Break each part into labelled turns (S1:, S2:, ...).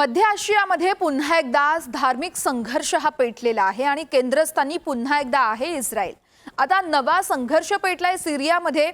S1: मध्य आशियामध्ये पुन्हा एकदा धार्मिक संघर्ष हा पेटलेला आहे आणि केंद्रस्थानी पुन्हा एकदा आहे इस्रायल. आता नवा संघर्ष पेटलाय सिरियामध्ये.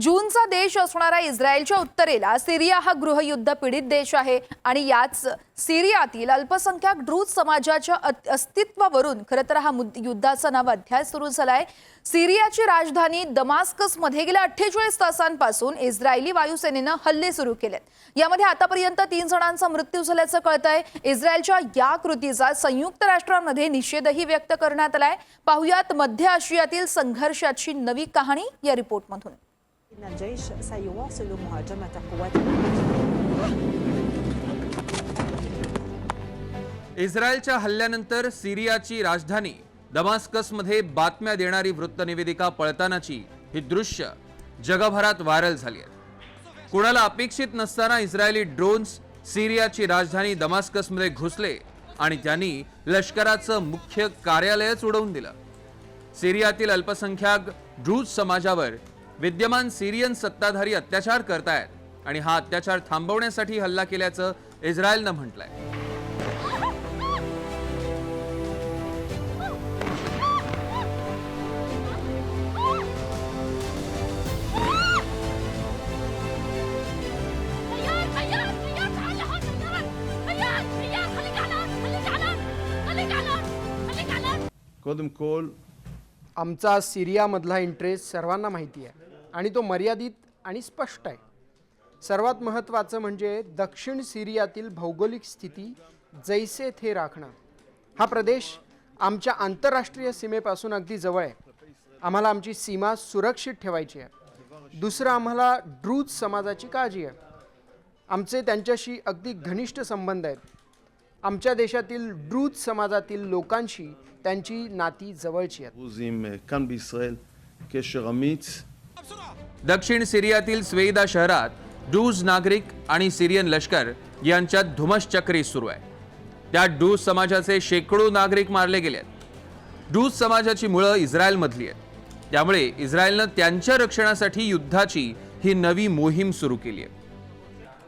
S1: जूनचा देश असणारा इस्रायलच्या उत्तरेला सिरिया हा गृहयुद्ध पीडित देश आहे आणि याच सिरियातील अल्पसंख्याक ड्रूज समाजाच्या अस्तित्वावरून खरं तर हा युद्धाचा नवा अध्याय सुरू झालाय. सिरियाची राजधानी दमास्कसमध्ये गेल्या अठ्ठेचाळीस तासांपासून इस्रायली वायुसेनेनं हल्ले सुरू केलेत. यामध्ये आतापर्यंत तीन जणांचा मृत्यू झाल्याचं कळतंय. इस्रायलच्या या कृतीचा संयुक्त राष्ट्रांमध्ये निषेधही व्यक्त करण्यात आलाय. पाहुयात मध्य आशियातील संघर्षाची नवी कहाणी या रिपोर्टमधून.
S2: إن الجيش سيواصل مهاجمة قوات
S3: इस्रायलच्या हल्ल्यानंतर सिरियाची राजधानी दमास्कसमध्ये बातम्या देणारी वृत्तनिवेदिका पळतानाची ही दृश्य जगभरात व्हायरल झाली आहेत कुणाला अपेक्षित नसताना इस्रायली ड्रोन्स सिरियाची राजधानी दमास्कसमध्ये घुसले आणि त्यांनी लष्कराचं मुख्य कार्यालयच उडवून दिलं सिरियातील अल्पसंख्याक ड्रूज समाजावर विद्यमान सिरियन सत्ताधारी अत्याचार करतायत आणि हा अत्याचार थांबवण्यासाठी हल्ला केल्याचं इस्रायलनं म्हटलंय.
S4: קודם כל,
S5: आमचा सिरियामधला इंटरेस्ट सर्वांना माहिती आहे आणि तो मर्यादित आणि स्पष्ट आहे. सर्वात महत्त्वाचं म्हणजे दक्षिण सिरियातील भौगोलिक स्थिती जैसे थे राखणं. हा प्रदेश आमच्या आंतरराष्ट्रीय सीमेपासून अगदी जवळ आहे. आम्हाला आमची सीमा सुरक्षित ठेवायची आहे. दुसरं आम्हाला ड्रूज समाजाची काळजी आहे. आमचे त्यांच्याशी अगदी घनिष्ठ संबंध आहेत. आमच्या देशातील ड्रूज समाजातील लोकांशी त्यांची नाती जवळची आहेत.
S3: दक्षिण सिरियातील स्वेदा शहरात ड्रूज नागरिक आणि सिरियन लष्कर यांच्यात धुमश्चक्री सुरू आहे. त्या ड्रूज समाजाचे शेकडो नागरिक मारले गेले आहेत. डूज समाजाची मुळं इस्रायलमधली आहेत. त्यामुळे इस्रायलनं त्यांच्या रक्षणासाठी युद्धाची ही नवी मोहीम सुरू केली आहे.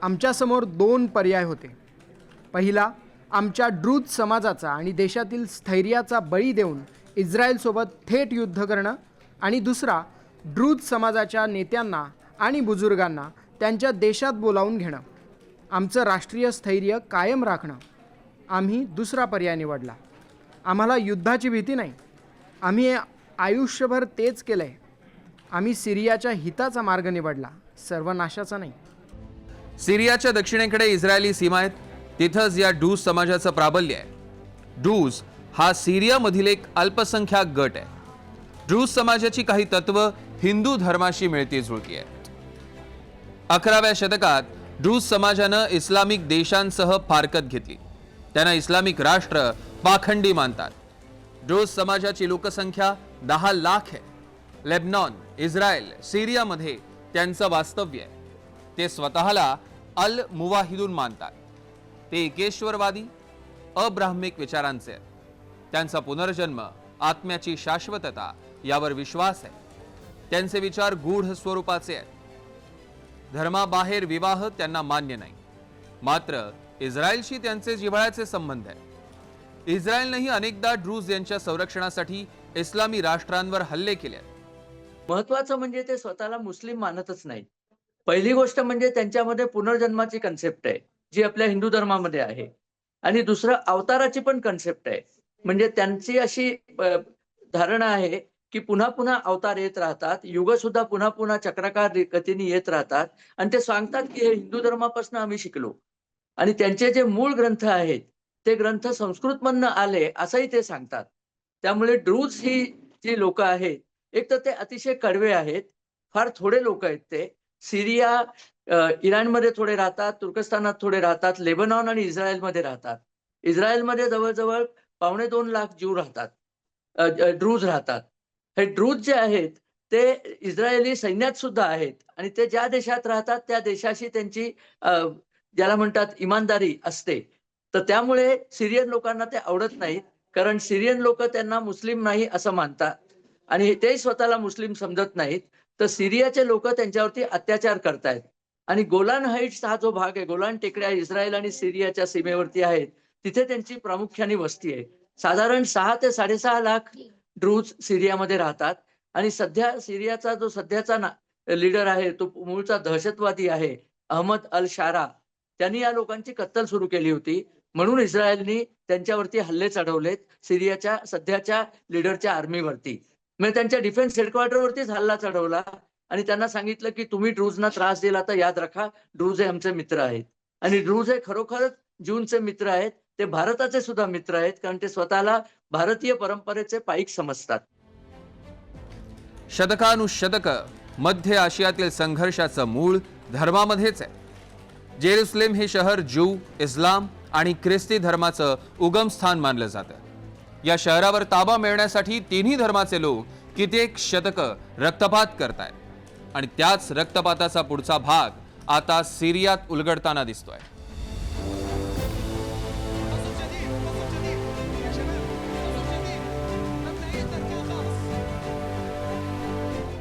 S5: आमच्यासमोर दोन पर्याय होते. पहिला आमच्या ड्रूज समाजाचा आणि देशातील स्थैर्याचा बळी देऊन इस्रायलसोबत थेट युद्ध करणं आणि दुसरा ड्रूज समाजाच्या नेत्यांना आणि बुजुर्गांना त्यांच्या देशात बोलावून घेणं. आमचं राष्ट्रीय स्थैर्य कायम राखणं. आम्ही दुसरा पर्याय निवडला. आम्हाला युद्धाची भीती नाही. आम्ही आयुष्यभर तेच केलं आहे आम्ही सिरियाच्या हिताचा मार्ग निवडला. सर्वनाशाचा नाही.
S3: सिरियाच्या दक्षिणेकडे इस्रायली सीमा आहेत. तिथंच या डूज समाजाचं प्राबल्य आहे. डूज हा सिरियामधील एक अल्पसंख्याक गट आहे. ड्रूज समाजाची काही तत्व हिंदू धर्माशी मिळती जुळती आहेत. अकराव्या शतकात ड्रूज समाजानं इस्लामिक देशांसह फारकत घेतली. त्यांना इस्लामिक राष्ट्र पाखंडी मानतात. ड्रूज समाजाची लोकसंख्या दहा लाख आहे. लेबनॉन इस्रायल सिरियामध्ये त्यांचं वास्तव्य आहे. ते स्वतःला अल मुवाहिदून मानतात. ते एकेश्वरवादी अब्राह्मिक विचारांचे आहेत. त्यांचा पुनर्जन्म आत्म्याची शाश्वतता यावर विश्वास आहे. त्यांचे विचार गूढ स्वरूपाचे आहेत. धर्माबाहेर विवाह त्यांना मान्य नाही. मात्र इस्रायलशी त्यांचे जिव्हाळ्याचे संबंध आहेत. इस्रायलनेही अनेकदा ड्रूज यांच्या संरक्षणासाठी इस्लामी राष्ट्रांवर हल्ले केले आहेत.
S6: महत्वाचं म्हणजे ते स्वतःला मुस्लिम मानतच नाही पहिली गोष्ट म्हणजे त्यांच्यामध्ये पुनर्जन्माची कन्सेप्ट आहे. जी आपल्या हिंदू धर्मामध्ये आहे. आणि दुसरं अवताराची पण कन्सेप्ट आहे. म्हणजे त्यांची अशी धारणा आहे की पुन्हा पुन्हा अवतार येत राहतात युग सुद्धा पुन्हा पुन्हा चक्राकार गतीने येत राहतात. आणि ते सांगतात की हे हिंदू धर्मापासून आम्ही शिकलो. आणि त्यांचे जे मूळ ग्रंथ आहेत ते ग्रंथ संस्कृतमधनं आले असंही ते सांगतात. त्यामुळे ड्रूज ही जी लोक आहेत एक तर ते अतिशय कडवे आहेत फार थोडे लोक आहेत ते. सिरिया इराणमध्ये थोडे राहतात तुर्कस्तानात थोडे राहतात लेबनॉन आणि इस्रायलमध्ये राहतात. इस्रायलमध्ये जवळजवळ पावणे दोन लाख जीव राहतात. ड्रूज राहतात. हे ड्रूज जे आहेत ते इस्रायली सैन्यात सुद्धा आहेत आणि ते ज्या देशात राहतात त्या देशाशी त्यांची ज्याला म्हणतात इमानदारी असते. तर त्यामुळे सिरियन लोकांना ते आवडत नाहीत कारण सिरियन लोक त्यांना मुस्लिम नाही असं मानतात. आणि ते स्वतःला मुस्लिम समजत नाहीत. तर सिरियाचे लोक त्यांच्यावरती अत्याचार करतायत. आणि गोलान हाईट्स हा जो भाग आहे गोलान टेकड्या इस्रायल आणि सिरियाच्या सीमेवरती आहेत तिथे त्यांची प्रामुख्याने वस्ती आहे. साधारण सहा ते साडेसहा लाख ड्रूज सिरियामध्ये राहतात आणि सध्या सिरियाचा जो सध्याचा ना लीडर आहे तो मूळचा दहशतवादी आहे अहमद अल शारा. त्यांनी या लोकांची कत्तल सुरू केली होती. म्हणून इस्रायलनी त्यांच्यावरती हल्ले चढवलेत सिरियाच्या सध्याच्या लीडरच्या आर्मीवरती म्हणजे त्यांच्या डिफेन्स हेडक्वार्टरवरतीच हल्ला चढवला. आणि त्यांना सांगितलं की तुम्ही ड्रूजना त्रास दिला तर याद रखा ड्रूज हे आमचे मित्र आहेत. आणि ड्रूज हे खरोखरच जूनचे मित्र आहेत. ते भारताचे सुद्धा मित्र आहेत कारण ते स्वतःला भारतीय परंपरेचे पाईक समजतात.
S3: शतकानुशतक मध्य आशियातील संघर्षाचं मूळ धर्मामध्येच आहे. जेरुसलेम हे शहर ज्यू इस्लाम आणि ख्रिस्ती धर्माचं उगमस्थान मानलं जातं. या शहरावर ताबा मिळण्यासाठी तिन्ही धर्माचे लोक कित्येक शतक रक्तपात करतायत. आणि त्याच रक्तपाताचा पुढचा भाग आता सिरियात उलगडताना दिसतोय.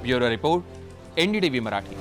S3: Bureau report NDTV Marathi.